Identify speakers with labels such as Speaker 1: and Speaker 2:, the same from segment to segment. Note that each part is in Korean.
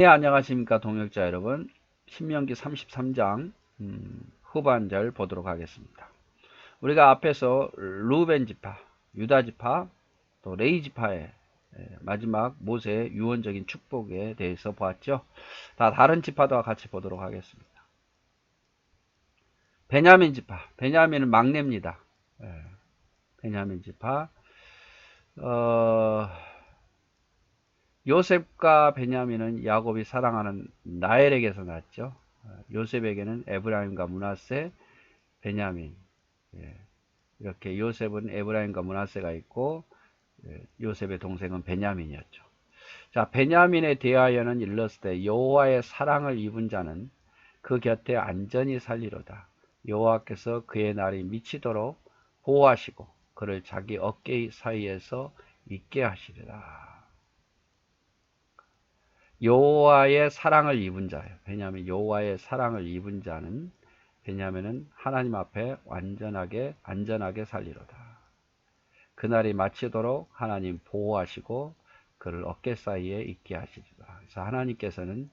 Speaker 1: 네, 안녕하십니까 동역자 여러분. 신명기 33장 음, 후반절 보도록 하겠습니다. 우리가 앞에서 루벤 지파, 유다 지파, 또 레이 지파의 예, 마지막 모세의 유언적인 축복에 대해서 보았죠. 다 다른 지파도와 같이 보도록 하겠습니다. 베냐민 지파, 베냐민은 막내입니다. 예, 베냐민 지파, 어, 요셉과 베냐민은 야곱이 사랑하는 나엘에게서 났죠. 요셉에게는 에브라임과 문하세, 베냐민. 예. 이렇게 요셉은 에브라임과 문하세가 있고 예, 요셉의 동생은 베냐민이었죠. 자, 베냐민에 대하여는 일렀을 여호와의 사랑을 입은 자는 그 곁에 안전히 살리로다. 여호와께서 그의 날이 미치도록 보호하시고 그를 자기 어깨 사이에서 있게 하시리라. 여호와의 사랑을 입은 자예요. 왜냐하면 여호와의 사랑을 입은 자는 왜냐하면은 하나님 앞에 완전하게 안전하게 살리로다. 그날이 마치도록 하나님 보호하시고 그를 어깨 사이에 있게 하시리라. 그래서 하나님께서는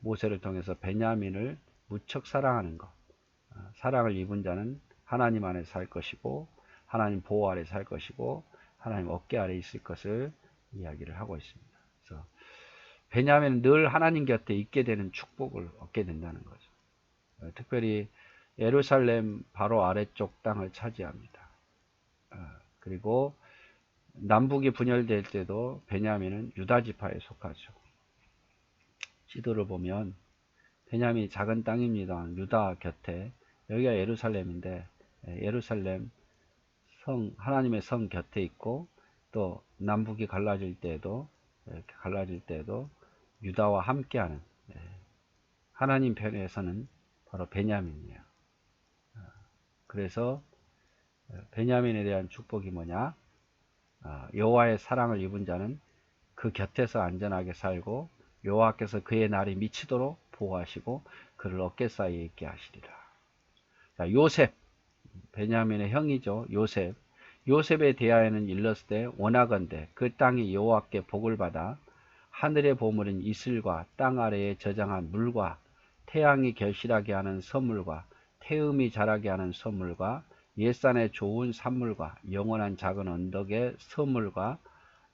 Speaker 1: 모세를 통해서 베냐민을 무척 사랑하는 것. 어, 사랑을 입은 자는 하나님 안에 살 것이고 하나님 보호 아래 살 것이고 하나님 어깨 아래 있을 것을 이야기를 하고 있습니다. 그래서 베냐민은 늘 하나님 곁에 있게 되는 축복을 얻게 된다는 거죠. 어, 특별히 예루살렘 바로 아래쪽 땅을 차지합니다. 어, 그리고 남북이 분열될 때도 베냐민은 유다 지파에 속하죠. 지도를 보면 베냐민이 작은 땅입니다. 유다 곁에 여기가 예루살렘인데 예, 예루살렘 성 하나님의 성 곁에 있고 또 남북이 갈라질 때도 이렇게 갈라질 때도 유다와 함께하는 예, 하나님 편에서는 바로 베냐민이에요. 어, 그래서 어, 베냐민에 대한 축복이 뭐냐? 어, 여호와의 사랑을 입은 자는 그 곁에서 안전하게 살고 여호와께서 그의 날이 미치도록 보호하시고 그를 어깨 사이에 있게 하시리라. 자, 요셉 베냐민의 형이죠. 요셉 요셉에 대하여는 일렀을 때 원하건대 그 땅이 여호와께 복을 받아 하늘의 보물인 이슬과 땅 아래에 저장한 물과 태양이 결실하게 하는 선물과 태음이 자라게 하는 선물과 옛산의 좋은 산물과 영원한 작은 언덕의 선물과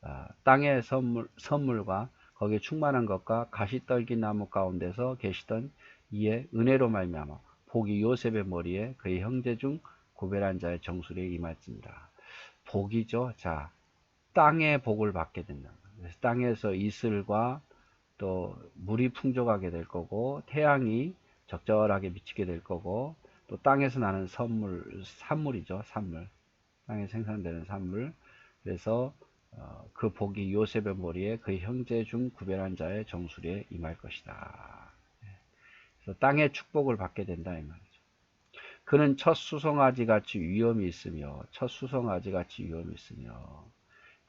Speaker 1: 어, 땅의 선물, 선물과 거기에 충만한 것과 가시떨기 나무 가운데서 계시던 이의 은혜로 말미암아 복이 요셉의 머리에 그의 형제 중 구별한 자의 정수리에 임할지니라. 복이죠. 자, 땅의 복을 받게 된다. 땅에서 이슬과 또 물이 풍족하게 될 거고 태양이 적절하게 미치게 될 거고 또 땅에서 나는 선물 산물이죠 산물 땅에 생산되는 산물 그래서 어, 그 복이 요셉의 머리에 그 형제 중 구별한 자의 정수리에 임할 것이다. 예. 그래서 땅의 축복을 받게 된다 이 말이죠. 그는 첫 수송아지 같이 위험이 있으며 첫 수송아지 같이 위험이 있으며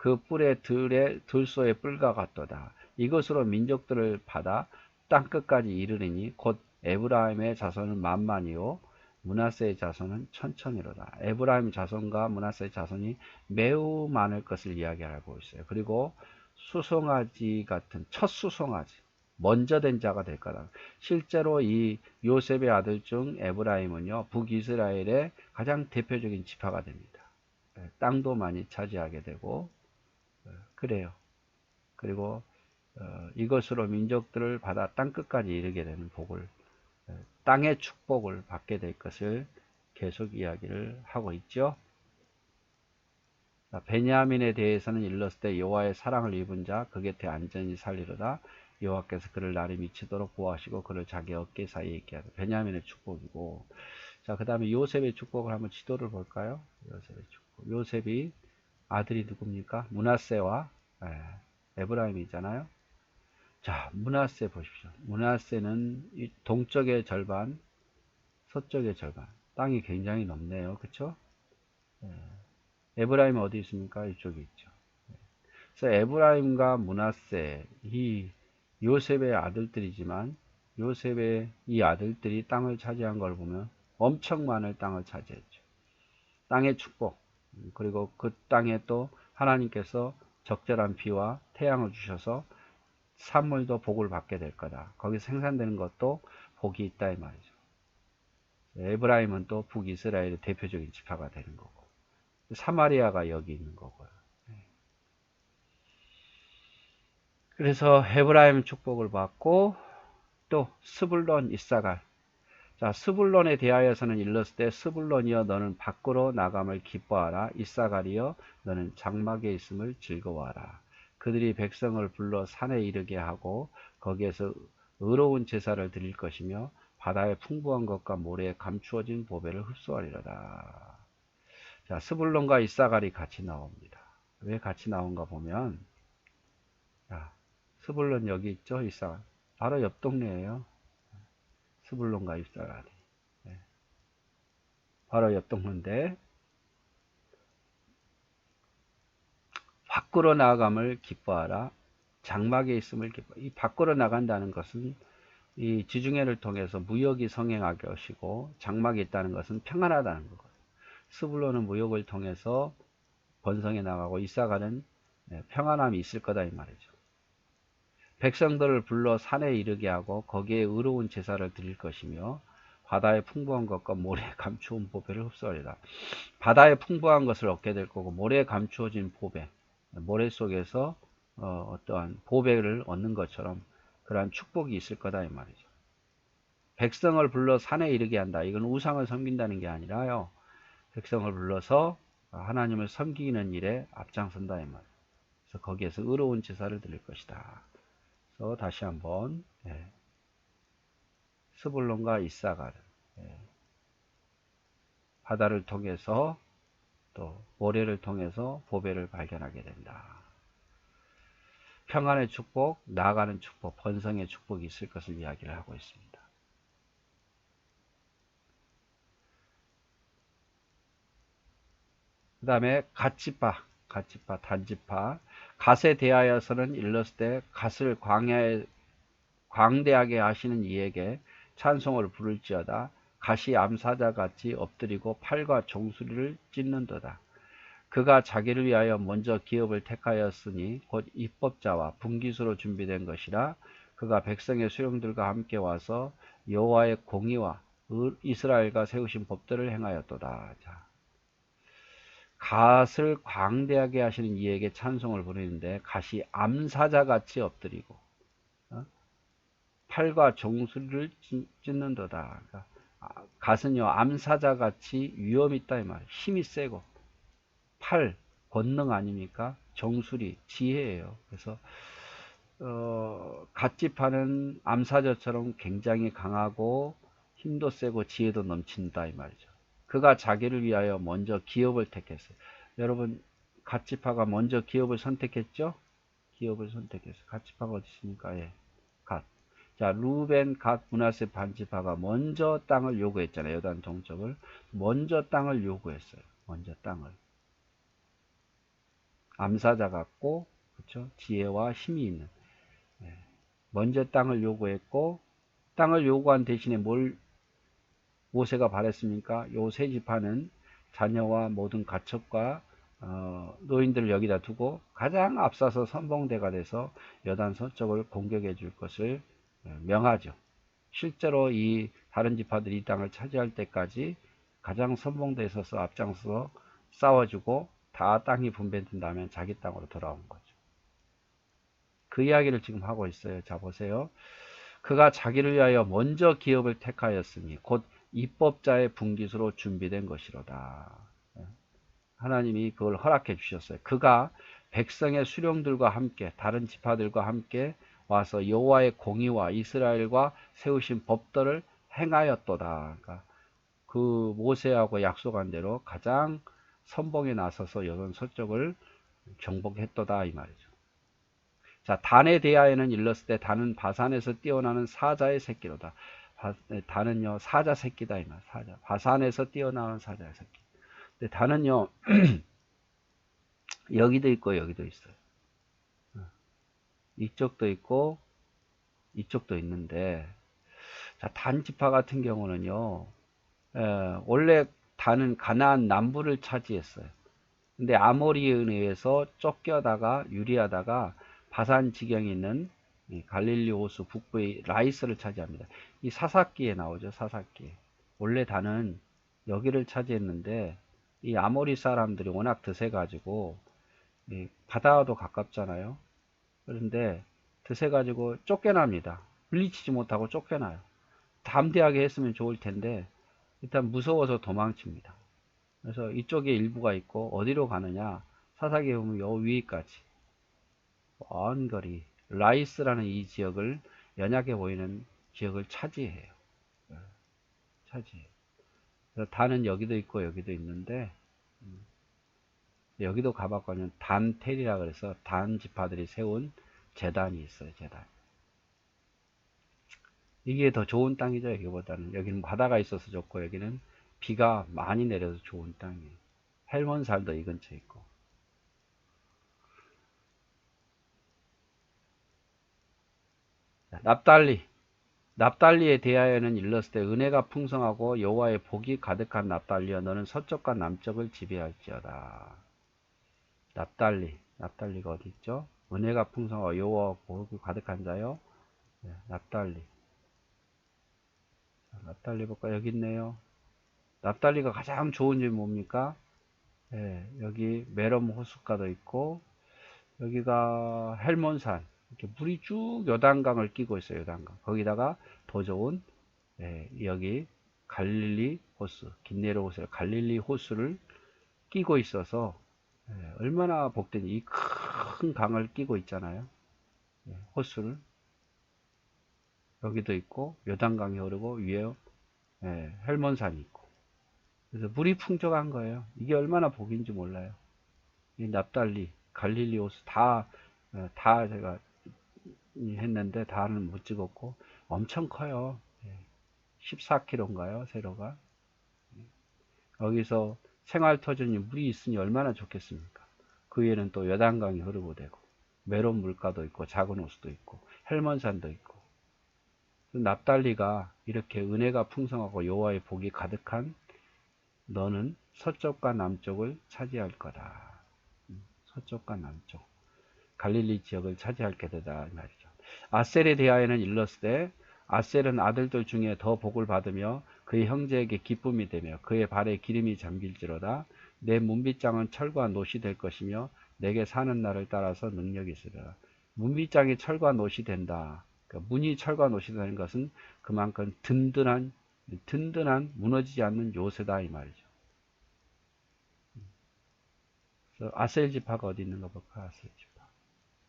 Speaker 1: 그 뿔의 들의 들소의 뿔과 같도다. 이것으로 민족들을 받아 땅 끝까지 이르리니 곧 에브라임의 자손은 만만이요 문하세의 자손은 천천히로다. 에브라임 자손과 문하세의 자손이 매우 많을 것을 이야기하고 있어요. 그리고 수송아지 같은 첫 수송아지 먼저 된 자가 될 거다. 실제로 이 요셉의 아들 중 에브라임은요 북이스라엘의 가장 대표적인 지파가 됩니다. 예, 땅도 많이 차지하게 되고 그래요. 그리고 어, 이것으로 민족들을 받아 땅 끝까지 이르게 되는 복을 어, 땅의 축복을 받게 될 것을 계속 이야기를 하고 있죠. 베냐민에 대해서는 일렀을 때 여호와의 사랑을 입은 자 그 곁에 안전히 살리로다 여호와께서 그를 날이 미치도록 보호하시고 그를 자기 어깨 사이에 있게 하다. 베냐민의 축복이고 자그 다음에 요셉의 축복을 한번 지도를 볼까요? 요셉의 축복. 요셉이 아들이 누굽니까? 문하세와 예, 에브라임이잖아요. 자, 문하세 보십시오. 문하세는 동쪽의 절반, 서쪽의 절반. 땅이 굉장히 넓네요. 그쵸? 예. 에브라임 어디 있습니까? 이쪽에 있죠. 예. 그래서 에브라임과 문하세, 이 요셉의 아들들이지만 요셉의 이 아들들이 땅을 차지한 걸 보면 엄청 많은 땅을 차지했죠. 땅의 축복, 그리고 그 땅에 또 하나님께서 적절한 비와 태양을 주셔서 산물도 복을 받게 될 거다. 거기서 생산되는 것도 복이 있다 이 말이죠. 에브라임은 또 북이스라엘의 대표적인 지파가 되는 거고 사마리아가 여기 있는 거고요. 그래서 헤브라임 축복을 받고 또 스불론 이사갈 자 스불론에 대하여서는 일렀을 때 스불론이여 너는 밖으로 나감을 기뻐하라 이사갈이여 너는 장막에 있음을 즐거워하라 그들이 백성을 불러 산에 이르게 하고 거기에서 의로운 제사를 드릴 것이며 바다의 풍부한 것과 모래에 감추어진 보배를 흡수하리로다. 자, 스불론과 이사갈이 같이 나옵니다. 왜 같이 나온가 보면 자, 스불론 여기 있죠, 이사갈. 바로 옆 동네예요. 스불론과 이사갈이. 네. 바로 옆 동네인데 밖으로 나아감을 기뻐하라. 장막에 있음을 기뻐. 이 밖으로 나간다는 것은 이 지중해를 통해서 무역이 성행하게 하시고 장막이 있다는 것은 평안하다는 거거든요. 스불로는 무역을 통해서 번성해 나가고 이사가는 네, 평안함이 있을 거다 이 말이죠. 백성들을 불러 산에 이르게 하고 거기에 의로운 제사를 드릴 것이며 바다의 풍부한 것과 모래에 감추온 보배를 흡수하리라. 바다의 풍부한 것을 얻게 될 거고 모래에 감추어진 보배, 모래 속에서 어, 떠한 보배를 얻는 것처럼 그러한 축복이 있을 거다 이 말이죠. 백성을 불러 산에 이르게 한다. 이건 우상을 섬긴다는 게 아니라요. 백성을 불러서 하나님을 섬기는 일에 앞장선다 이 말이에요. 그래서 거기에서 의로운 제사를 드릴 것이다. 그래서 다시 한번 예. 스불론과 이사갈 예. 바다를 통해서 또 모래를 통해서 보배를 발견하게 된다. 평안의 축복, 나아가는 축복, 번성의 축복이 있을 것을 이야기를 하고 있습니다. 그 다음에 갓지파, 갓지파, 단지파, 갓에 대하여서는 일렀을 때 갓을 광야에 광대하게 하시는 이에게 찬송을 부를지어다 갓이 암사자 같이 엎드리고 팔과 종수리를 찢는도다. 그가 자기를 위하여 먼저 기업을 택하였으니 곧 입법자와 분기수로 준비된 것이라 그가 백성의 수령들과 함께 와서 여호와의 공의와 이스라엘과 세우신 법들을 행하였도다. 자, 갓을 광대하게 하시는 이에게 찬송을 부르는데 갓이 암사자 같이 엎드리고 어? 팔과 종수리를 찢는도다. 그러니까 갓은요 암사자 같이 위험 있다 이 말이에요. 힘이 세고 팔, 권능 아닙니까? 정수리, 지혜예요. 그래서 어, 갓집하는 암사자처럼 굉장히 강하고 힘도 세고 지혜도 넘친다 이 말이죠. 그가 자기를 위하여 먼저 기업을 택했어요. 여러분 갓지파가 먼저 기업을 선택했죠? 기업을 선택했어요. 갓지파가 어디 있습니까? 예. 갓. 자, 루벤, 갓, 문하세 반지파가 먼저 땅을 요구했잖아요. 여단 동쪽을. 먼저 땅을 요구했어요. 먼저 땅을. 암사자 같고 그렇죠? 지혜와 힘이 있는 예. 먼저 땅을 요구했고 땅을 요구한 대신에 뭘 모세가 바랬습니까? 요 세 지파는 자녀와 모든 가축과 어, 노인들을 여기다 두고 가장 앞서서 선봉대가 돼서 여단 서쪽을 공격해 줄 것을 예, 명하죠. 실제로 이 다른 지파들이 이 땅을 차지할 때까지 가장 선봉대에 서서 앞장서 싸워주고 다 땅이 분배된다면 자기 땅으로 돌아온 거죠. 그 이야기를 지금 하고 있어요. 자 보세요. 그가 자기를 위하여 먼저 기업을 택하였으니 곧 입법자의 분깃으로 준비된 것이로다. 하나님이 그걸 허락해 주셨어요. 그가 백성의 수령들과 함께 다른 지파들과 함께 와서 여호와의 공의와 이스라엘과 세우신 법들을 행하였도다. 그러니까 그 모세하고 약속한 대로 가장 선봉에 나서서 여론 서쪽을 정복했도다 이 말이죠. 자, 단에 대하여는 일렀을 때 단은 바산에서 뛰어나는 사자의 새끼로다. 바, 네, 단은요 사자 새끼다 이 말. 사자. 바산에서 뛰어나는 사자의 새끼. 근데 단은요 여기도 있고 여기도 있어요. 어. 이쪽도 있고 이쪽도 있는데 자, 단지파 같은 경우는요 에, 원래 단은 가나안 남부를 차지했어요. 근데 아모리에 의해서 쫓겨다가 유리하다가 바산 지경에 있는 이 갈릴리 호수 북부의 라이스를 차지합니다. 이 사사기에 나오죠. 사사기. 원래 단은 여기를 차지했는데 이 아모리 사람들이 워낙 드세 가지고 바다와도 가깝잖아요. 그런데 드세 가지고 쫓겨납니다. 물리치지 못하고 쫓겨나요. 담대하게 했으면 좋을 텐데 일단 무서워서 도망칩니다. 그래서 이쪽에 일부가 있고 어디로 가느냐 사사기에 보면 요 위까지 먼 거리 라이스라는 이 지역을 연약해 보이는 지역을 차지해요. 예, 차지해요. 그래서 단은 여기도 있고 여기도 있는데 음, 여기도 가봤거든요. 단텔이라 그래서 단 지파들이 세운 재단이 있어요. 재단. 이게 더 좋은 땅이죠. 여기보다는. 여기는 바다가 있어서 좋고 여기는 비가 많이 내려서 좋은 땅이에요. 헬몬살도 이 근처에 있고. 납달리. 납달리에 대하여는 일렀을 때 은혜가 풍성하고 여호와의 복이 가득한 납달리여 너는 서쪽과 남쪽을 지배할지어다. 납달리. 납달리가 어디 있죠? 은혜가 풍성하고 여호와 복이 가득한 자요. 네, 납달리. 납달리 볼까? 여기 있네요. 납달리가 가장 좋은 점이 뭡니까? 예, 여기 메럼 호숫가도 있고 여기가 헬몬산 이렇게 물이 쭉 요단강을 끼고 있어요. 요단강. 거기다가 더 좋은 예, 여기 갈릴리 호수, 긴네로 호수, 갈릴리 호수를 끼고 있어서 예, 얼마나 복된 이 큰 강을 끼고 있잖아요. 예, 호수를 여기도 있고 요단강이 흐르고 위에 예, 헬몬산이 있고 그래서 물이 풍족한 거예요. 이게 얼마나 복인지 몰라요. 이 납달리, 갈릴리 호수 다, 어, 다 제가 했는데 다는 못 찍었고 엄청 커요. 14km인가요? 예, 세로가. 여기서 생활터전이 물이 있으니 얼마나 좋겠습니까? 그 위에는 또 여단강이 흐르고 되고 메론 물가도 있고 작은 호수도 있고 헬먼산도 있고 납달리가 이렇게 은혜가 풍성하고 여호와의 복이 가득한 너는 서쪽과 남쪽을 차지할 거다. 음, 서쪽과 남쪽. 갈릴리 지역을 차지할 게 되다 말이죠. 아셀에 대하여는 일렀을 때 아셀은 아들들 중에 더 복을 받으며 그의 형제에게 기쁨이 되며 그의 발에 기름이 잠길지로다. 내 문빗장은 철과 노시 될 것이며 내게 사는 날을 따라서 능력이 있으리라. 문빗장이 철과 노시 된다. 그러니까 문이 철과 노시 되는 것은 그만큼 든든한 든든한 무너지지 않는 요새다 이 말이죠. 아셀 지파가 어디 있는가 볼까? 아셀 지파.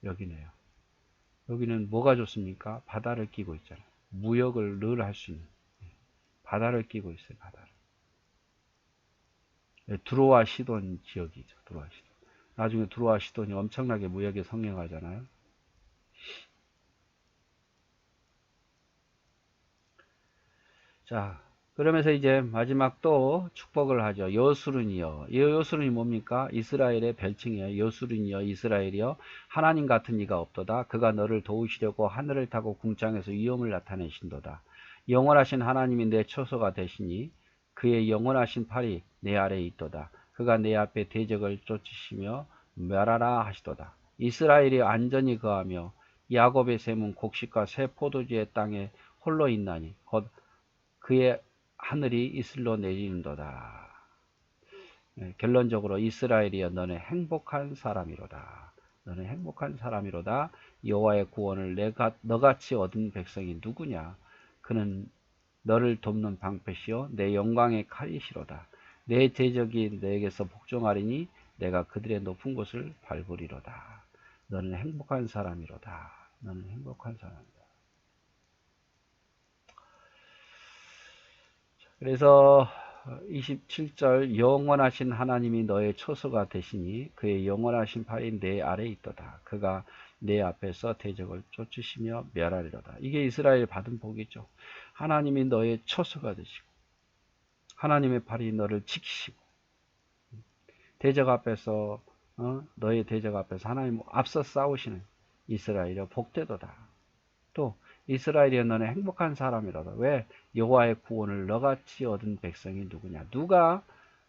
Speaker 1: 여기네요. 여기는 뭐가 좋습니까? 바다를 끼고 있잖아요. 무역을 늘 할 수 있는. 바다를 끼고 있어요, 바다를. 드로아 시돈 지역이죠, 드로아 시돈. 나중에 드로아 시돈이 엄청나게 무역에 성행하잖아요. 자, 그러면서 이제 마지막 또 축복을 하죠. 여수른이여. 이 여수른이 뭡니까? 이스라엘의 별칭이에요. 여수른이여 이스라엘이여 하나님 같은 이가 없도다. 그가 너를 도우시려고 하늘을 타고 궁창에서 위험을 나타내신도다. 영원하신 하나님이 내 처소가 되시니 그의 영원하신 팔이 내 아래에 있도다. 그가 내 앞에 대적을 쫓으시며 멸하라 하시도다. 이스라엘이 안전히 거하며 야곱의 샘은 곡식과 새 포도주의 땅에 홀로 있나니 곧 그의 하늘이 이슬로 내리는도다. 네, 결론적으로 이스라엘이여 너는 행복한 사람이로다. 너는 행복한 사람이로다. 여호와의 구원을 내가 너같이 얻은 백성이 누구냐? 그는 너를 돕는 방패시요 내 영광의 칼이시로다. 내 대적이 내게서 복종하리니 내가 그들의 높은 곳을 밟으리로다. 너는 행복한 사람이로다. 너는 행복한 사람이다. 그래서 27절 영원하신 하나님이 너의 처소가 되시니 그의 영원하신 팔이 내 아래에 있도다. 그가 내 앞에서 대적을 쫓으시며 멸하리로다. 이게 이스라엘 받은 복이죠. 하나님이 너의 처소가 되시고 하나님의 팔이 너를 지키시고 대적 앞에서 어? 너의 대적 앞에서 하나님 앞서 싸우시는 이스라엘이 복되도다. 또 이스라엘이 너는 행복한 사람이라다. 왜? 여호와의 구원을 너같이 얻은 백성이 누구냐? 누가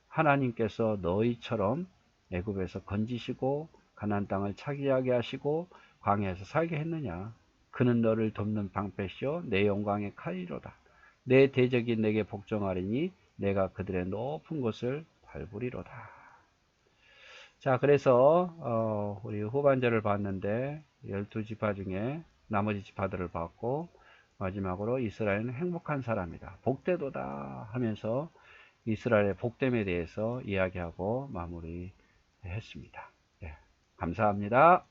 Speaker 1: 하나님께서 너희처럼 애굽에서 건지시고 가난 땅을 차지하게 하시고 광야에서 살게 했느냐? 그는 너를 돕는 방패시오 내 영광의 칼이로다. 내 대적이 내게 복종하리니 내가 그들의 높은 곳을 밟으리로다. 자, 그래서 어, 우리 후반절을 봤는데 열두 지파 중에 나머지 지파들을 봤고 마지막으로 이스라엘은 행복한 사람이다. 복되도다 하면서 이스라엘의 복됨에 대해서 이야기하고 마무리했습니다. 예, 감사합니다.